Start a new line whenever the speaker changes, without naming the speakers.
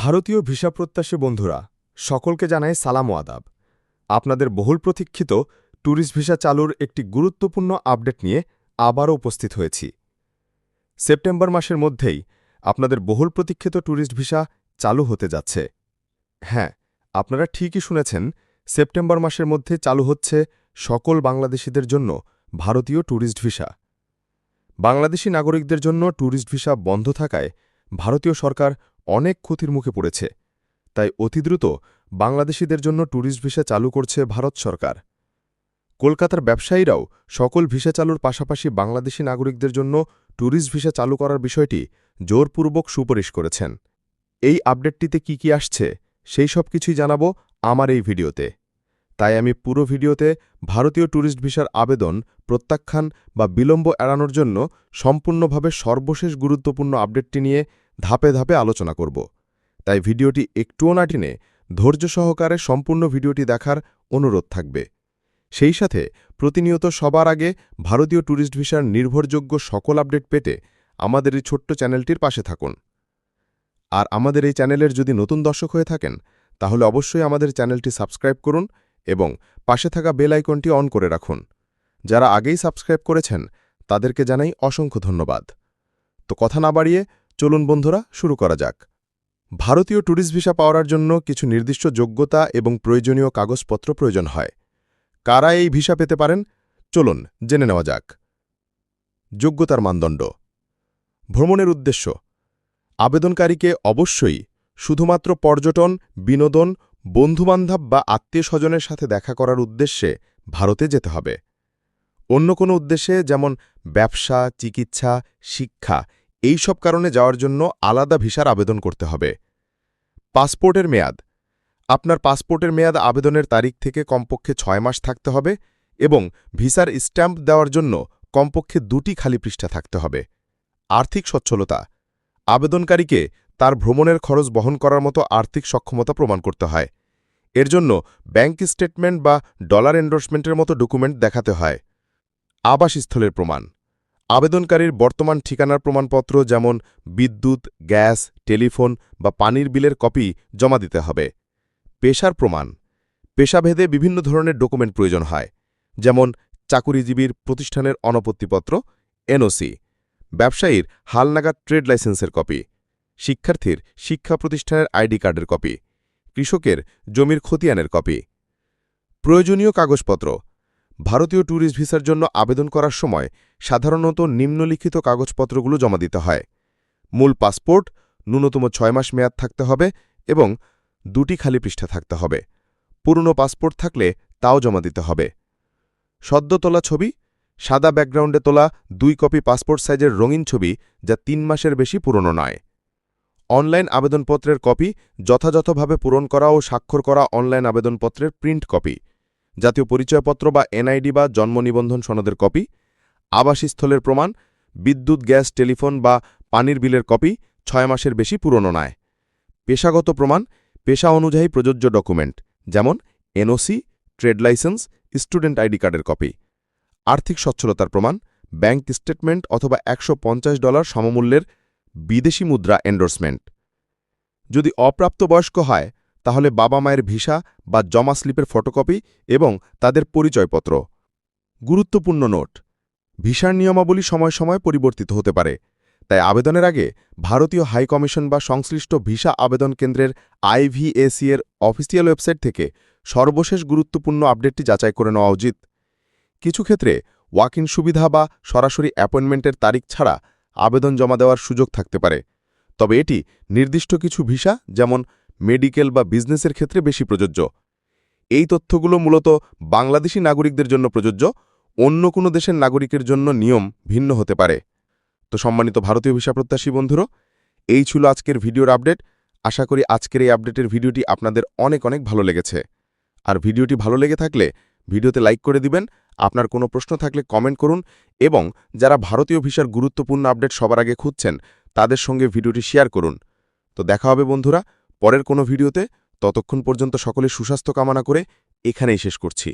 ভারতীয় ভিসা প্রত্যাশী বন্ধুরা, সকলকে জানাই সালাম ও আদাব। আপনাদের বহুল প্রতীক্ষিত ট্যুরিস্ট ভিসা চালুর একটি গুরুত্বপূর্ণ আপডেট নিয়ে আবারও উপস্থিত হয়েছি। সেপ্টেম্বর মাসের মধ্যেই আপনাদের বহুল প্রতীক্ষিত ট্যুরিস্ট ভিসা চালু হতে যাচ্ছে। হ্যাঁ আপনারা ঠিকই শুনেছেন, সেপ্টেম্বর মাসের মধ্যে চালু হচ্ছে সকল বাংলাদেশিদের জন্য ভারতীয় ট্যুরিস্ট ভিসা। বাংলাদেশি নাগরিকদের জন্য ট্যুরিস্ট ভিসা বন্ধ থাকায় ভারতীয় সরকার অনেক ক্ষতির মুখে পড়েছে। তাই অতি দ্রুত বাংলাদেশিদের জন্য ট্যুরিস্ট ভিসা চালু করছে ভারত সরকার। কলকাতার ব্যবসায়ীরাও সকল ভিসা চালুর পাশাপাশি বাংলাদেশি নাগরিকদের জন্য ট্যুরিস্ট ভিসা চালু করার বিষয়টি জোরপূর্বক সুপারিশ করেছেন। এই আপডেটটিতে কি কি আসছে সেই সব কিছুই জানাব আমার এই ভিডিওতে। তাই আমি পুরো ভিডিওতে ভারতীয় ট্যুরিস্ট ভিসার আবেদন, প্রত্যাখ্যান বা বিলম্ব এড়ানোর জন্য সম্পূর্ণভাবে সর্বশেষ গুরুত্বপূর্ণ আপডেটটি নিয়ে ধাপে ধাপে আলোচনা করব। তাই ভিডিওটি একটুও না টেনে ধৈর্য সহকারে সম্পূর্ণ ভিডিওটি দেখার অনুরোধ থাকবে। সেই সাথে প্রতিনিয়ত সবার আগে ভারতীয় ট্যুরিস্ট ভিসার নির্ভরযোগ্য সকল আপডেট পেতে আমাদের এই ছোট্ট চ্যানেলটির পাশে থাকুন। আর আমাদের এই চ্যানেলের যদি নতুন দর্শক হয়ে থাকেন, তাহলে অবশ্যই আমাদের চ্যানেলটি সাবস্ক্রাইব করুন এবং পাশে থাকা বেল আইকনটি অন করে রাখুন। যারা আগেই সাবস্ক্রাইব করেছেন, তাদেরকে জানাই অসংখ্য ধন্যবাদ। তো কথা না বাড়িয়ে চলুন বন্ধুরা, শুরু করা যাক। ভারতীয় ট্যুরিস্ট ভিসা পাওয়ার জন্য কিছু নির্দিষ্ট যোগ্যতা এবং প্রয়োজনীয় কাগজপত্র প্রয়োজন হয়। কারা এই ভিসা পেতে পারেন? চলুন, জেনে নেওয়া যাক। যোগ্যতার মানদণ্ড। ভ্রমণের উদ্দেশ্য। আবেদনকারীকে অবশ্যই শুধুমাত্র পর্যটন, বিনোদন, বন্ধুবান্ধব বা আত্মীয় স্বজনের সাথে দেখা করার উদ্দেশ্যে ভারতে যেতে হবে। অন্য কোনো উদ্দেশ্যে যেমন ব্যবসা, চিকিৎসা, শিক্ষা এই সব কারণে যাওয়ার জন্য আলাদা ভিসার আবেদন করতে হবে। পাসপোর্টের মেয়াদ। আপনার পাসপোর্টের মেয়াদ আবেদনের তারিখ থেকে কমপক্ষে ছয় মাস থাকতে হবে এবং ভিসার স্ট্যাম্প দেওয়ার জন্য কমপক্ষে দুটি খালি পৃষ্ঠা থাকতে হবে। আর্থিক সচ্ছলতা। আবেদনকারীকে তার ভ্রমণের খরচ বহন করার মতো আর্থিক সক্ষমতা প্রমাণ করতে হয়। এর জন্য ব্যাংক স্টেটমেন্ট বা ডলার এন্ডোর্সমেন্টের মতো ডকুমেন্ট দেখাতে হয়। আবাসস্থলের প্রমাণ। আবেদনকারীর বর্তমান ঠিকানার প্রমাণপত্র যেমন বিদ্যুৎ, গ্যাস, টেলিফোন বা পানির বিলের কপি জমা দিতে হবে। পেশার প্রমাণ। পেশাভেদে বিভিন্ন ধরনের ডকুমেন্ট প্রয়োজন হয়, যেমন চাকুরিজীবীর প্রতিষ্ঠানের অনপত্তিপত্র, এনওসি, ব্যবসায়ীর হালনাগাদ ট্রেড লাইসেন্সের কপি, শিক্ষার্থীর শিক্ষা প্রতিষ্ঠানের আইডি কার্ডের কপি, কৃষকের জমির খতিয়ানের কপি। প্রয়োজনীয় কাগজপত্র। ভারতীয় ট্যুরিস্ট ভিসার জন্য আবেদন করার সময় সাধারণত নিম্নলিখিত কাগজপত্রগুলো জমা দিতে হয়। মূল পাসপোর্ট, ন্যূনতম ছয় মাস মেয়াদ থাকতে হবে এবং দুটি খালি পৃষ্ঠা থাকতে হবে। পুরনো পাসপোর্ট থাকলে তাও জমা দিতে হবে। সদ্য তোলা ছবি, সাদা ব্যাকগ্রাউন্ডে তোলা দুই কপি পাসপোর্ট সাইজের রঙিন ছবি যা তিন মাসের বেশি পুরনো নয়। অনলাইন আবেদনপত্রের কপি, যথাযথভাবে পূরণ করা ও স্বাক্ষর করা অনলাইন আবেদনপত্রের প্রিন্ট কপি, জাতীয় পরিচয়পত্র বা এনআইডি বা জন্ম নিবন্ধন সনদের কপি আবাসস্থলের প্রমাণ, বিদ্যুৎ, গ্যাস, টেলিফোন বা পানির বিলের কপি ছয় মাসের বেশি পুরনো নয়। পেশাগত প্রমাণ, পেশা অনুযায়ী প্রযোজ্য ডকুমেন্ট, যেমন NOC, trade licence, student ID কার্ডের কপি। আর্থিক সচ্ছলতার প্রমাণ, ব্যাংক স্টেটমেন্ট অথবা একশো পঞ্চাশ ডলার সমমূল্যের বিদেশি মুদ্রা এন্ডোর্সমেন্ট। যদি অপ্রাপ্তবয়স্ক হয়, তাহলে বাবা মায়ের ভিসা বা জমা স্লিপের ফটোকপি এবং তাদের পরিচয়পত্র। গুরুত্বপূর্ণ নোট ভিসার নিয়মাবলী সময় সময় পরিবর্তিত হতে পারে। তাই আবেদনের আগে ভারতীয় হাই কমিশন বা সংশ্লিষ্ট ভিসা আবেদন কেন্দ্রের আইভিএসি এর অফিসিয়াল ওয়েবসাইট থেকে সর্বশেষ গুরুত্বপূর্ণ আপডেটটি যাচাই করে নেওয়া উচিত। কিছু ক্ষেত্রে ওয়াক ইন সুবিধা বা সরাসরি অ্যাপয়েন্টমেন্টের তারিখ ছাড়া আবেদন জমা দেওয়ার সুযোগ থাকতে পারে। তবে এটি নির্দিষ্ট কিছু ভিসা, যেমন মেডিকেল বা বিজনেসের ক্ষেত্রে বেশি প্রযোজ্য। এই তথ্যগুলো মূলত বাংলাদেশি নাগরিকদের জন্য প্রযোজ্য অন্য কোনো দেশের নাগরিকের জন্য নিয়ম ভিন্ন হতে পারে। তো সম্মানিত ভারতীয় ভিসা প্রত্যাশী বন্ধুরা, এই ছিল আজকের ভিডিওর আপডেট। আশা করি আজকের এই আপডেটের ভিডিওটি আপনাদের অনেক অনেক ভালো লেগেছে। আর ভিডিওটি ভালো লেগে থাকলে ভিডিওতে লাইক করে দিবেন, আপনার কোনো প্রশ্ন থাকলে কমেন্ট করুন এবং যারা ভারতীয় ভিসার গুরুত্বপূর্ণ আপডেট সবার আগে খুঁজছেন, তাদের সঙ্গে ভিডিওটি শেয়ার করুন। তো দেখা হবে বন্ধুরা, পরের কোনো ভিডিওতে, ততক্ষণ পর্যন্ত সকলে সুস্বাস্থ্য কামনা করে এখানেই শেষ করছি।